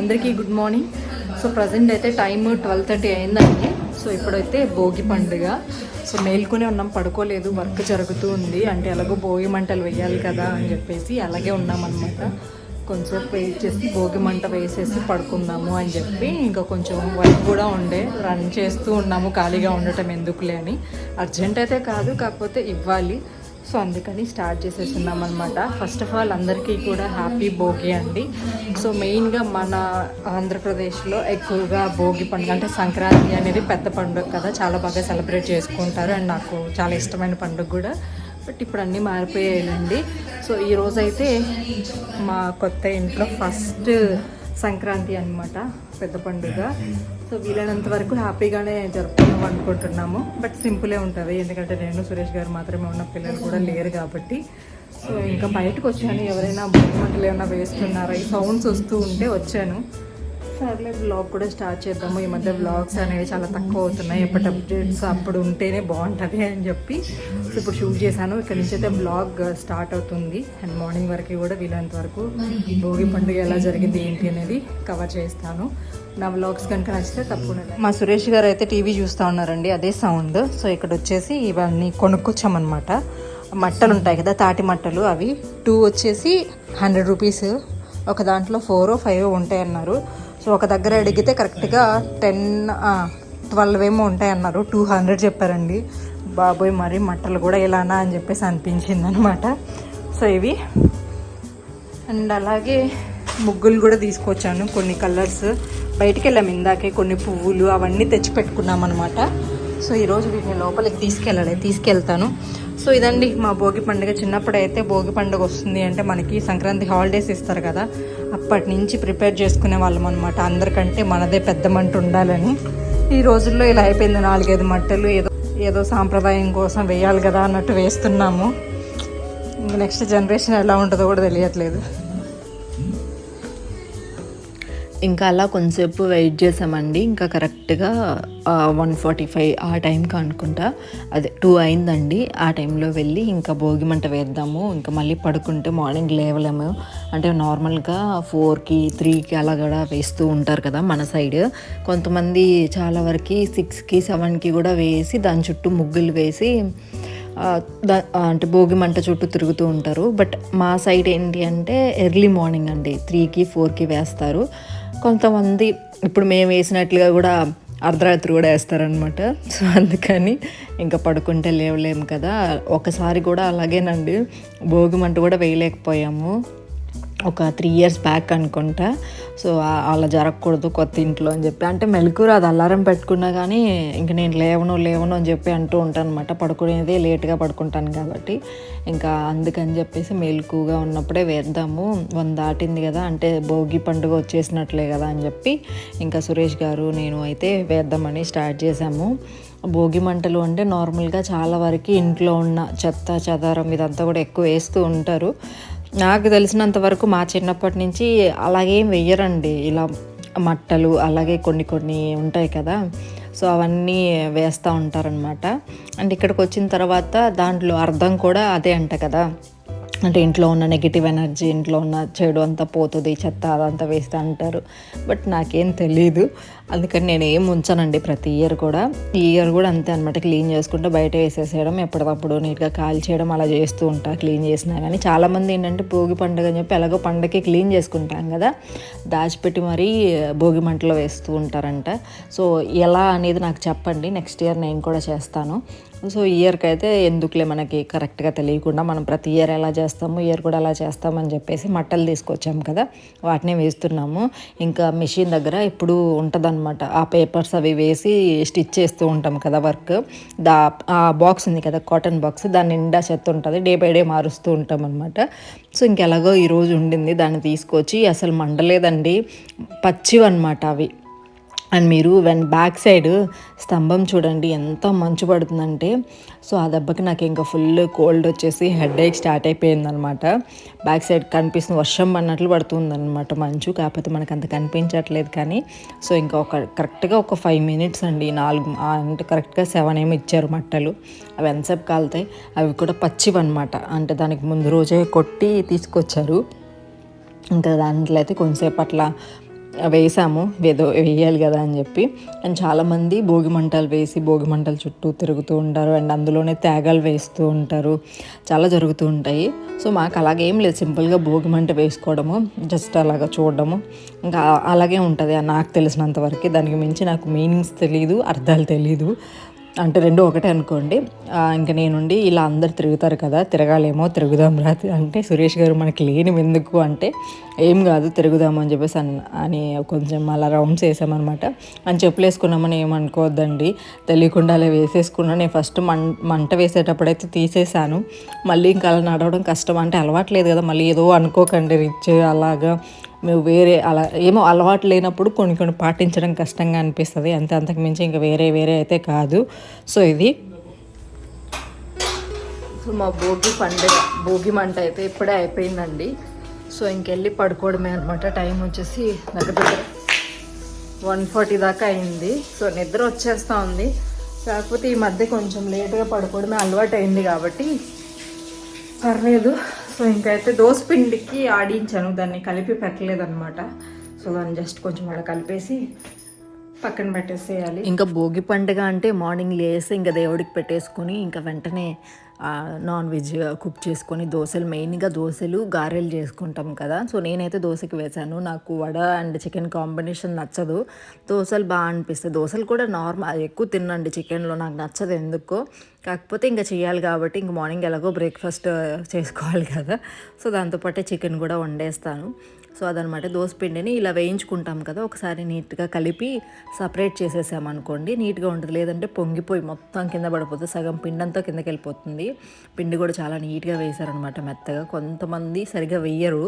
అందరికీ good morning. So present అయితే time twelve thirty అయిందండి. సో ఇప్పుడైతే భోగి పండుగ. సో మేల్కొనే ఉన్నాం పడుకోలేదు వర్క్ జరుగుతూ ఉంది. అంటే ఎలాగో భోగి మంటలు వేయాలి కదా అని చెప్పేసి అలాగే ఉన్నామన్నమాట. కొంచెం వెయిట్ చేసి భోగి మంట వేసేసి పడుకుందాము అని చెప్పి ఇంకా కొంచెం వర్క్ కూడా ఉండే రన్ చేస్తూ ఉన్నాము. ఖాళీగా ఉండటం ఎందుకులే అని. అర్జెంట్ అయితే కాదు కాకపోతే ఇవ్వాలి. సో అందుకని స్టార్ట్ చేసేస్తున్నాం అనమాట ఫస్ట్ ఆఫ్ ఆల్ అందరికీ కూడా హ్యాపీ భోగి అండి. సో మెయిన్గా మన ఆంధ్రప్రదేశ్లో ఎక్కువగా భోగి పండుగ అంటే సంక్రాంతి అనేది పెద్ద పండుగ కదా. చాలా బాగా సెలబ్రేట్ చేసుకుంటారు. అండ్ నాకు చాలా ఇష్టమైన పండుగ కూడా. బట్ ఇప్పుడు అన్నీ మారిపోయాయండి సో ఈరోజైతే మా కొత్త ఇంట్లో ఫస్ట్ సంక్రాంతి అన్నమాట పెద్ద పండుగ. సో వీలైనంత వరకు హ్యాపీగానే జరుపుకుందాం అనుకుంటున్నాము. బట్ సింపులే ఉంటుంది ఎందుకంటే నేను సురేష్ గారు మాత్రమే ఉన్న పిల్లలు కూడా లేరు కాబట్టి. సో ఇంకా బయటకు వచ్చాను ఎవరైనా బొమ్మలు ఏమైనా వేస్తున్నారా? ఈ సౌండ్స్ వస్తూ ఉంటే వచ్చాను. సర్లే బ్లాగ్ కూడా స్టార్ట్ చేద్దాము. ఈ మధ్య బ్లాగ్స్ అనేవి చాలా తక్కువ అవుతున్నాయి. ఎప్పటి అప్డేట్స్ అప్పుడు ఉంటేనే బాగుంటుంది అని చెప్పి సో ఇప్పుడు షూట్ చేశాను. ఇక్కడ నుంచి అయితే బ్లాగ్ స్టార్ట్ అవుతుంది. అండ్ మార్నింగ్ వరకు కూడా వీలైనంత వరకు భోగి పండుగ ఎలా జరిగింది ఏంటి అనేది కవర్ చేస్తాను. నా బ్లాగ్స్ కనుక నచ్చితే తప్పకుండా మా సురేష్ గారు అయితే టీవీ చూస్తూ ఉన్నారండి అదే సౌండ్ సో ఇక్కడ వచ్చేసి ఇవన్నీ కొనుక్కొచ్చామన్నమాట. మట్టలు ఉంటాయి కదా తాటి మట్టలు అవి. టూ వచ్చేసి హండ్రెడ్ రూపీస్ ఒక దాంట్లో ఫోర్ ఫైవ్ ఉంటాయి అన్నారు సో ఒక దగ్గర అడిగితే కరెక్ట్గా టెన్ ట్వెల్వ్ ఏమో ఉంటాయి అన్నారు టూ హండ్రెడ్ చెప్పారండి. బాబోయ్ మరి మట్టలు కూడా ఇలానా? అని చెప్పేసి అనిపించింది అనమాట సో ఇవి. అండ్ అలాగే ముగ్గులు కూడా తీసుకొచ్చాను. కొన్ని కలర్స్. బయటికి వెళ్ళాము ఇందాకే. కొన్ని పువ్వులు అవన్నీ తెచ్చి పెట్టుకున్నాం అనమాట సో ఈరోజు వీటిని లోపలికి తీసుకెళ్ళాలి తీసుకెళ్తాను. సో ఇదండి మా భోగి పండుగ. చిన్నప్పుడు అయితే భోగి పండుగ వస్తుంది అంటే మనకి సంక్రాంతి హాలిడేస్ ఇస్తారు కదా అప్పటి నుంచి ప్రిపేర్ చేసుకునే వాళ్ళం అనమాట అందరికంటే మనదే పెద్ద మంట ఉండాలని. ఈ రోజుల్లో ఇలా అయిపోయింది నాలుగైదు మట్టలు ఏదో ఏదో సాంప్రదాయం కోసం వేయాలి కదా అన్నట్టు వేస్తున్నాము. ఇంకా నెక్స్ట్ జనరేషన్ ఎలా ఉంటుందో కూడా తెలియట్లేదు. ఇంకా అలా కొంచెంసేపు వెయిట్ చేసామండి. ఇంకా కరెక్ట్గా వన్ ఫార్టీ ఫైవ్ ఆ టైంకి అనుకుంటా. అదే టూ అయిందండి. ఆ టైంలో వెళ్ళి ఇంకా భోగి మంట వేద్దాము. ఇంకా మళ్ళీ పడుకుంటే మార్నింగ్ లేవలేము. అంటే నార్మల్గా ఫోర్కి త్రీకి అలా కూడా వేస్తూ ఉంటారు కదా మన సైడ్. కొంతమంది చాలా వరకు సిక్స్కి సెవెన్కి కూడా వేసి దాని చుట్టూ ముగ్గులు వేసి దా- అంటే భోగి మంట చుట్టూ తిరుగుతూ ఉంటారు. బట్ మా సైడ్ ఏంటి అంటే ఎర్లీ మార్నింగ్ అండి. త్రీకి ఫోర్కి వేస్తారు. కొంతమంది ఇప్పుడు మేము వేసినట్లుగా కూడా అర్ధరాత్రి కూడా వేస్తారనమాట సో అందుకని ఇంకా పడుకుంటే లేవలేము కదా. ఒకసారి కూడా అలాగేనండి. భోగి మంట కూడా వేయలేకపోయాము. ఒక త్రీ ఇయర్స్ బ్యాక్ అనుకుంటా. సో అలా జరగకూడదు కొత్త ఇంట్లో అని చెప్పి. అంటే మెలకుర అది అలారం పెట్టుకున్నా కానీ ఇంక నేను లేవను లేవను అని చెప్పి అంటూ ఉంటాను అనమాట పడుకునేదే లేట్గా పడుకుంటాను కాబట్టి. ఇంకా అందుకని చెప్పేసి మెలకుగా ఉన్నప్పుడే వేద్దాము. వన్ దాటింది కదా అంటే భోగి పండుగ వచ్చేసినట్లే కదా అని చెప్పి ఇంకా సురేష్ గారు నేను అయితే వేద్దామని స్టార్ట్ చేశాము. భోగి మంటలు అంటే నార్మల్గా చాలా వరకు ఇంట్లో ఉన్న చెత్త చెదారం ఇదంతా కూడా ఎక్కువ వేస్తూ ఉంటారు. నాకు తెలిసినంత వరకు మా చిన్నప్పటి నుంచి అలాగేం వెయ్యరండి. ఇలా మట్టలు అలాగే కొన్ని కొన్ని ఉంటాయి కదా. సో అవన్నీ వేస్తూ ఉంటారనమాట అండ్ ఇక్కడికి వచ్చిన తర్వాత దాంట్లో అర్థం కూడా అదే అంట కదా. అంటే ఇంట్లో ఉన్న నెగిటివ్ ఎనర్జీ ఇంట్లో ఉన్న చెడు అంతా పోతుంది చెత్త అదంతా వేస్తే అంటారు. బట్ నాకేం తెలియదు అందుకని నేను ఏం ఉంచానండి ప్రతి ఇయర్ కూడా. ఈ ఇయర్ కూడా అంతే అనమాట క్లీన్ చేసుకుంటే బయట వేసేసేయడం ఎప్పటికప్పుడు నీట్గా కాల్ చేయడం అలా చేస్తూ ఉంటా. క్లీన్ చేసినా కానీ చాలామంది ఏంటంటే భోగి పండుగ అని చెప్పి ఎలాగో పండగకి క్లీన్ చేసుకుంటాం కదా. దాచిపెట్టి మరీ భోగి మంటలో వేస్తూ ఉంటారంట. సో ఎలా అనేది నాకు చెప్పండి. నెక్స్ట్ ఇయర్ నేను కూడా చేస్తాను. సో ఈ ఇయర్కి అయితే ఎందుకులే మనకి కరెక్ట్గా తెలియకుండా మనం ప్రతి ఇయర్ ఎలా చేస్తాము ఇయర్ కూడా అలా చేస్తామని చెప్పేసి మట్టలు తీసుకొచ్చాము కదా వాటిని వేస్తున్నాము. ఇంకా మిషన్ దగ్గర ఇప్పుడు ఉంటుందన్నమాట. ఆ పేపర్స్ అవి వేసి స్టిచ్ చేస్తూ ఉంటాం కదా వర్క్. దా ఆ బాక్స్ ఉంది కదా కాటన్ బాక్స్ దాని నిండా చెత్త ఉంటుంది డే బై డే మారుస్తూ ఉంటాం అనమాట సో ఇంకెలాగో ఈరోజు ఉండింది దాన్ని తీసుకొచ్చి అసలు మండలేదండి. పచ్చివన్నమాట అవి. అండ్ మీరు వెన్ బ్యాక్ సైడ్ స్తంభం చూడండి ఎంత మంచు పడుతుందంటే సో ఆ దెబ్బకి నాకు ఇంకా ఫుల్ కోల్డ్ వచ్చేసి హెడ్ ఏక్ స్టార్ట్ అయిపోయిందనమాట. బ్యాక్ సైడ్ కనిపిస్తుంది వర్షం పడినట్లు పడుతుందన్నమాట మంచు కాకపోతే మనకు అంత కనిపించట్లేదు కానీ. సో ఇంకా ఒక కరెక్ట్గా ఒక ఫైవ్ మినిట్స్ అండి నాలుగు అంటే కరెక్ట్గా సెవెన్ ఏమి ఇచ్చారు మట్టలు. అవి ఎంతసేపు కాలుతాయి? అవి కూడా పచ్చివన్నమాట. అంటే దానికి ముందు రోజే కొట్టి తీసుకొచ్చారు. ఇంకా దాంట్లో అయితే కొంచెంసేపు అట్లా వేసాము. ఏదో వేయాలి కదా అని చెప్పి. అండ్ చాలామంది భోగి మంటలు వేసి భోగి మంటలు చుట్టూ తిరుగుతూ ఉంటారు. అండ్ అందులోనే తేగాలు వేస్తూ ఉంటారు. చాలా జరుగుతూ ఉంటాయి. సో మాకు అలాగేం లేదు. సింపుల్గా భోగి మంట వేసుకోవడము జస్ట్ అలాగా చూడడము. ఇంకా అలాగే ఉంటుంది. నాకు తెలిసినంత వరకు దానికి మించి నాకు మీనింగ్స్ తెలియదు అర్థాలు తెలియదు అంటే రెండు ఒకటే అనుకోండి. ఇంకా నేనుండి ఇలా అందరు తిరుగుతారు కదా తిరగాలేమో తిరుగుదాం రా అంటే సురేష్ గారు మనకి లేని ఎందుకు అంటే ఏం కాదు తిరుగుదాం అని చెప్పేసి అన్ అని కొంచెం అలా రౌండ్స్ వేసామన్నమాట. అని చెప్పులు వేసుకున్నామని ఏమనుకోవద్దండి. తెలియకుండా అలా వేసేసుకున్నా. నేను ఫస్ట్ మం మంట వేసేటప్పుడైతే తీసేసాను. మళ్ళీ ఇంకా అలా నడవడం కష్టం. అంటే అలవాట్లేదు కదా మళ్ళీ ఏదో అనుకోకండి రిచ్ అలాగా మేము వేరే అలా ఏమో అలవాటు లేనప్పుడు కొన్ని కొన్ని పాటించడం కష్టంగా అనిపిస్తుంది. అంతే అంతకు మించి ఇంకా వేరే వేరే అయితే కాదు. సో ఇది సో మా భోగి పండుగ భోగి మంట అయితే ఇప్పుడే అయిపోయిందండి. సో ఇంకెళ్ళి పడుకోవడమే అనమాట టైం వచ్చేసి దగ్గర దగ్గర వన్ ఫార్టీ దాకా అయింది. సో నిద్ర వచ్చేస్తూ ఉంది. కాకపోతే ఈ మధ్య కొంచెం లేట్గా పడుకోవడమే అలవాటు అయింది కాబట్టి పర్లేదు. సో ఇంకైతే దోశ పిండికి ఆడించాను దాన్ని కలిపి పెట్టలేదన్నమాట. సో దాన్ని జస్ట్ కొంచెం అలా కలిపేసి పక్కన పెట్టేసేయాలి. ఇంకా భోగి పండుగ అంటే మార్నింగ్ లేసి ఇంకా దేవుడికి పెట్టేసుకొని ఇంకా వెంటనే నాన్ వెజ్ కుక్ చేసుకొని దోశలు మెయిన్గా దోశలు గారెలు చేసుకుంటాం కదా. సో నేనైతే దోశకి వేశాను నాకు వడ అండ్ చికెన్ కాంబినేషన్ నచ్చదు. దోశలు బాగా అనిపిస్తాయి. దోశలు కూడా నార్మల్ ఎక్కువ తినండి చికెన్లో నాకు నచ్చదు ఎందుకో. కాకపోతే ఇంకా చేయాలి కాబట్టి ఇంక మార్నింగ్ ఎలాగో బ్రేక్ఫాస్ట్ చేసుకోవాలి కదా. సో దాంతోపాటే చికెన్ కూడా వండేస్తాను. సో అదనమాట పిండిని ఇలా వేయించుకుంటాం కదా ఒకసారి నీట్గా కలిపి సపరేట్ చేసేసామనుకోండి నీట్గా ఉంటుంది. లేదంటే పొంగిపోయి మొత్తం కింద పడిపోతుంది సగం పిండి అంతా కిందకి వెళ్ళిపోతుంది. పిండి కూడా చాలా నీట్గా వేశారనమాట మెత్తగా. కొంతమంది సరిగా వేయరు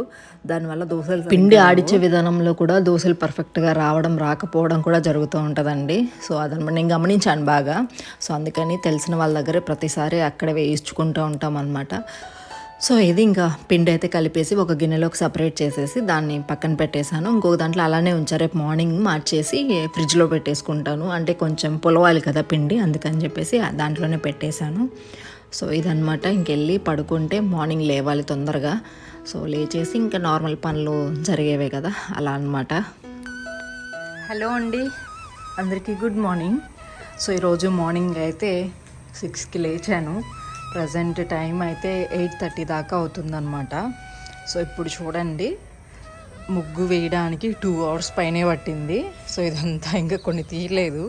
దానివల్ల దోశలు పిండి ఆడిచ్చే విధానంలో కూడా దోశలు పర్ఫెక్ట్గా రావడం రాకపోవడం కూడా జరుగుతూ ఉంటుందండి. సో అదనమాట నేను గమనించాను బాగా. సో అందుకని తెలిసిన వాళ్ళ దగ్గర ప్రతిసారి అక్కడే వేయించుకుంటూ ఉంటాం అనమాట సో ఇది ఇంకా పిండి అయితే కలిపేసి ఒక గిన్నెలోకి సపరేట్ చేసేసి దాన్ని పక్కన పెట్టేశాను. ఇంకొక దాంట్లో అలానే ఉంచారు రేపు మార్నింగ్ మార్చేసి ఫ్రిడ్జ్లో పెట్టేసుకుంటాను. అంటే కొంచెం పొలవాలి కదా పిండి అందుకని చెప్పేసి దాంట్లోనే పెట్టేశాను. సో ఇదనమాట ఇంకెళ్ళి పడుకుంటే మార్నింగ్ లేవాలి తొందరగా. సో లేచేసి ఇంకా నార్మల్ పనులు జరిగేవే కదా అలా అనమాట హలో అండి. అందరికీ గుడ్ మార్నింగ్ సో ఈరోజు మార్నింగ్ అయితే సిక్స్కి లేచాను. ప్రజెంట్ టైం అయితే ఎయిట్ థర్టీ దాకా అవుతుందన్నమాట. సో ఇప్పుడు చూడండి ముగ్గు వేయడానికి టూ అవర్స్ పైనే పట్టింది. సో ఇదంతా ఇంకా కొన్ని తీయలేదు.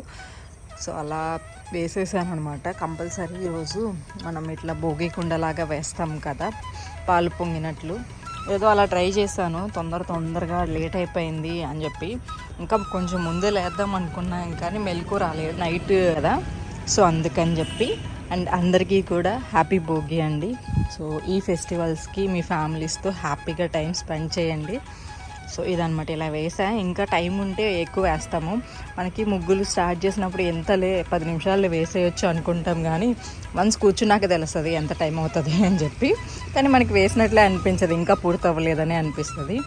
సో అలా వేసేసాను అనమాట కంపల్సరీ ఈరోజు మనం ఇట్లా భోగి కుండలాగా వేస్తాం కదా పాలు పొంగినట్లు. ఏదో అలా ట్రై చేశాను. తొందర తొందరగా లేట్ అయిపోయింది అని చెప్పి. ఇంకా కొంచెం ముందే లేద్దాం అనుకున్నాను కానీ మెలకు రాలేదు. నైట్ కదా. సో అందుకని చెప్పి అండ్ అందరికీ కూడా హ్యాపీ భోగి అండి. సో ఈ ఫెస్టివల్స్కి మీ ఫ్యామిలీస్తో హ్యాపీగా టైం స్పెండ్ చేయండి. సో ఇదనమాట ఇలా వేసా. ఇంకా టైం ఉంటే ఎక్కువ వేస్తాము. మనకి ముగ్గులు స్టార్ట్ చేసినప్పుడు ఎంతలే పది నిమిషాలు వేసేయచ్చు అనుకుంటాం కానీ వన్స్ కూర్చున్నాక తెలుస్తుంది ఎంత టైం అవుతుంది అని చెప్పి. కానీ మనకి వేసినట్లే అనిపించదు. ఇంకా పూర్తవ్వలేదని అనిపిస్తుంది.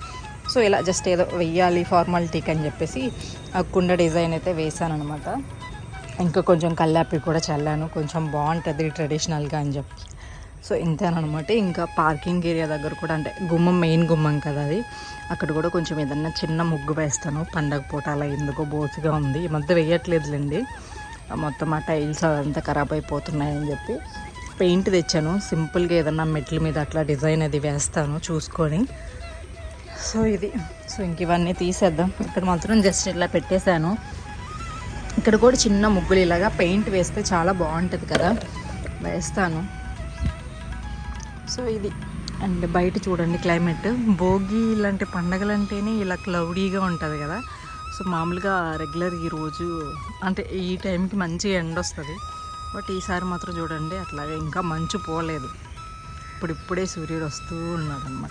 సో ఇలా జస్ట్ ఏదో వెయ్యాలి ఫార్మాలిటీకి అని చెప్పేసి ఆ కుండ డిజైన్ అయితే వేసాను అనమాట ఇంకా కొంచెం కల్లాపి కూడా చల్లాను. కొంచెం బాగుంటుంది ట్రెడిషనల్గా అని చెప్పి. సో ఇంతేనమాట ఇంకా పార్కింగ్ ఏరియా దగ్గర కూడా అంటే గుమ్మం మెయిన్ గుమ్మం కదా అది. అక్కడ కూడా కొంచెం ఏదన్నా చిన్న ముగ్గు వేస్తాను. పండగ పూట అలా ఎందుకో బోసుగా ఉంది. ఈ మధ్య వేయట్లేదులేండి. మొత్తం ఆ టైల్స్ అదంతా ఖరాబ్ అయిపోతున్నాయని చెప్పి పెయింట్ తెచ్చాను. సింపుల్గా ఏదన్నా మెట్ల మీద అట్లా డిజైన్ అది వేస్తాను చూసుకొని. సో ఇది. సో ఇంక ఇవన్నీ తీసేద్దాం. ఇక్కడ మాత్రం జస్ట్ ఇట్లా పెట్టేశాను. ఇక్కడ కూడా చిన్న ముగ్గులు ఇలాగా పెయింట్ వేస్తే చాలా బాగుంటుంది కదా. వేస్తాను. సో ఇది. అండ్ బయట చూడండి క్లైమేట్. భోగి ఇలాంటి పండగలు అంటేనే ఇలా క్లౌడీగా ఉంటుంది కదా. సో మామూలుగా రెగ్యులర్ ఈరోజు అంటే ఈ టైంకి మంచి ఎండ వస్తుంది. బట్ ఈసారి మాత్రం చూడండి అట్లాగే ఇంకా మంచు పోలేదు. ఇప్పుడు ఇప్పుడే సూర్యుడు వస్తూ ఉన్నాడు అనమాట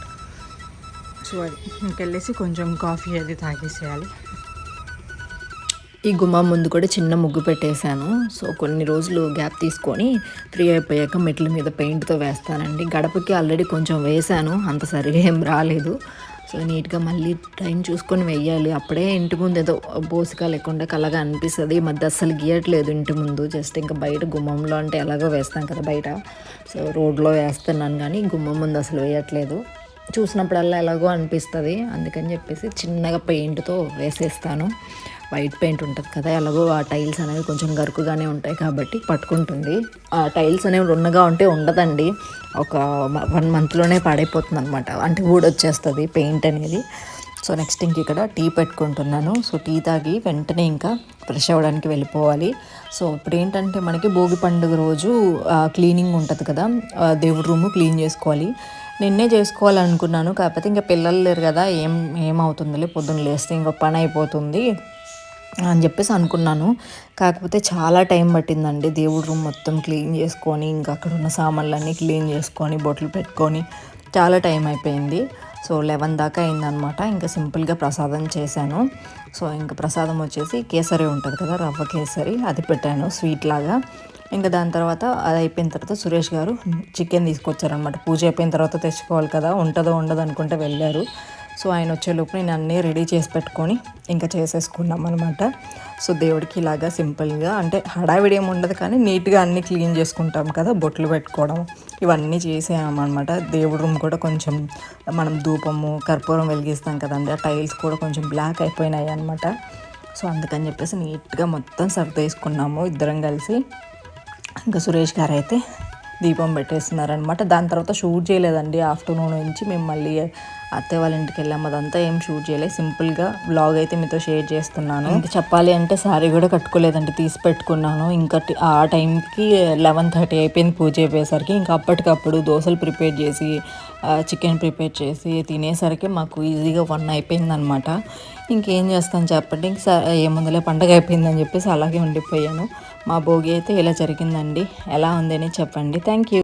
సో అది. ఇంకెళ్ళేసి కొంచెం కాఫీ అది తాగేసేయాలి. ఈ గుమ్మం ముందు కూడా చిన్న ముగ్గు పెట్టేశాను. సో కొన్ని రోజులు గ్యాప్ తీసుకొని ఫ్రీ అయిపోయాక మెట్ల మీద పెయింట్తో వేస్తానండి. గడపకి ఆల్రెడీ కొంచెం వేశాను. అంత సరిగా ఏం రాలేదు. సో నీట్గా మళ్ళీ టైం చూసుకొని వేయాలి. అప్పుడే ఇంటి ముందు ఏదో బోసిగా లేకుండా కలగా అనిపిస్తుంది. ఈ మధ్య అస్సలు గీయట్లేదు ఇంటి ముందు. జస్ట్ ఇంకా బయట గుమ్మంలో అంటే ఎలాగో వేస్తాం కదా బయట. సో రోడ్లో వేస్తున్నాను కానీ గుమ్మం ముందు అసలు వేయట్లేదు. చూసినప్పుడల్లా ఎలాగో అనిపిస్తుంది. అందుకని చెప్పేసి చిన్నగా పెయింట్తో వేసేస్తాను. వైట్ పెయింట్ ఉంటుంది కదా ఎలాగో ఆ టైల్స్ అనేవి కొంచెం గరుకుగానే ఉంటాయి కాబట్టి పట్టుకుంటుంది. ఆ టైల్స్ అనేవి రున్నగా ఉంటే ఉండదండి. ఒక వన్ మంత్లోనే పాడైపోతుంది అనమాట అంటే ఊడొచ్చేస్తుంది పెయింట్ అనేది. సో నెక్స్ట్ ఇంక ఇక్కడ టీ పెట్టుకుంటున్నాను. సో టీ తాగి వెంటనే ఇంకా ఫ్రెష్ అవ్వడానికి వెళ్ళిపోవాలి. సో ఇప్పుడు ఏంటంటే మనకి భోగి పండుగ రోజు క్లీనింగ్ ఉంటుంది కదా దేవుడి రూము క్లీన్ చేసుకోవాలి. నిన్నే చేసుకోవాలనుకున్నాను కాకపోతే ఇంకా పిల్లలు లేరు కదా ఏం ఏమవుతుందిలే పొద్దున్న లేస్తే ఇంకో పని అయిపోతుంది. అని చెప్పేసి అనుకున్నాను. కాకపోతే చాలా టైం పట్టిందండి. దేవుడి రూమ్ మొత్తం క్లీన్ చేసుకొని ఇంకా అక్కడ ఉన్న సామాన్లన్నీ క్లీన్ చేసుకొని బొట్లు పెట్టుకొని చాలా టైం అయిపోయింది. సో లెవెన్ దాకా అయిందనమాట. ఇంకా సింపుల్గా ప్రసాదం చేశాను. సో ఇంకా ప్రసాదం వచ్చేసి కేసరి ఉంటుంది కదా రవ్వ కేసరి అది పెట్టాను స్వీట్ లాగా. ఇంకా దాని తర్వాత అది అయిపోయిన తర్వాత సురేష్ గారు చికెన్ తీసుకొచ్చారనమాట. పూజ అయిపోయిన తర్వాత తెచ్చుకోవాలి కదా ఉంటుందో ఉండదు అనుకుంటే వెళ్ళారు. సో ఆయన వచ్చేలోపు నేను అన్నీ రెడీ చేసి పెట్టుకొని ఇంకా చేసేసుకున్నాం అనమాట సో దేవుడికి ఇలాగా సింపుల్గా అంటే హడావిడి ఏమి ఉండదు కానీ నీట్గా అన్నీ క్లీన్ చేసుకుంటాం కదా బొట్లు పెట్టుకోవడం ఇవన్నీ చేసామన్నమాట దేవుడి రూమ్ కూడా కొంచెం మనం ధూపము కర్పూరం వెలిగిస్తాం కదండి ఆ టైల్స్ కూడా కొంచెం బ్లాక్ అయిపోయినాయి అనమాట సో అందుకని చెప్పేసి నీట్గా మొత్తం సర్దేసుకున్నాము ఇద్దరం కలిసి. ఇంకా సురేష్ గారు అయితే దీపం పెట్టేస్తున్నారనమాట దాని తర్వాత షూట్ చేయలేదండి ఆఫ్టర్నూన్ నుంచి మేము మళ్ళీ అత్తే వాళ్ళ ఇంటికి వెళ్ళాము అదంతా ఏం షూట్ చేయలేదు సింపుల్గా బ్లాగ్ అయితే మీతో షేర్ చేస్తున్నాను. ఇంకా చెప్పాలి అంటే శారీ కూడా కట్టుకోలేదండి. తీసి పెట్టుకున్నాను. ఇంకా ఆ టైంకి లెవెన్ థర్టీ అయిపోయింది పూజ అయిపోయేసరికి. ఇంకా అప్పటికప్పుడు దోశలు ప్రిపేర్ చేసి చికెన్ ప్రిపేర్ చేసి తినేసరికి మాకు ఈజీగా వన్ అయిపోయింది అనమాట ఇంకేం చేస్తాను చెప్పండి. ఇంక ఏముందిలే పండగ అయిపోయిందని చెప్పేసి అలాగే ఉండిపోయాను. మా భోగి అయితే ఇలా జరిగిందండి. ఎలా ఉంది అని చెప్పండి. Thank you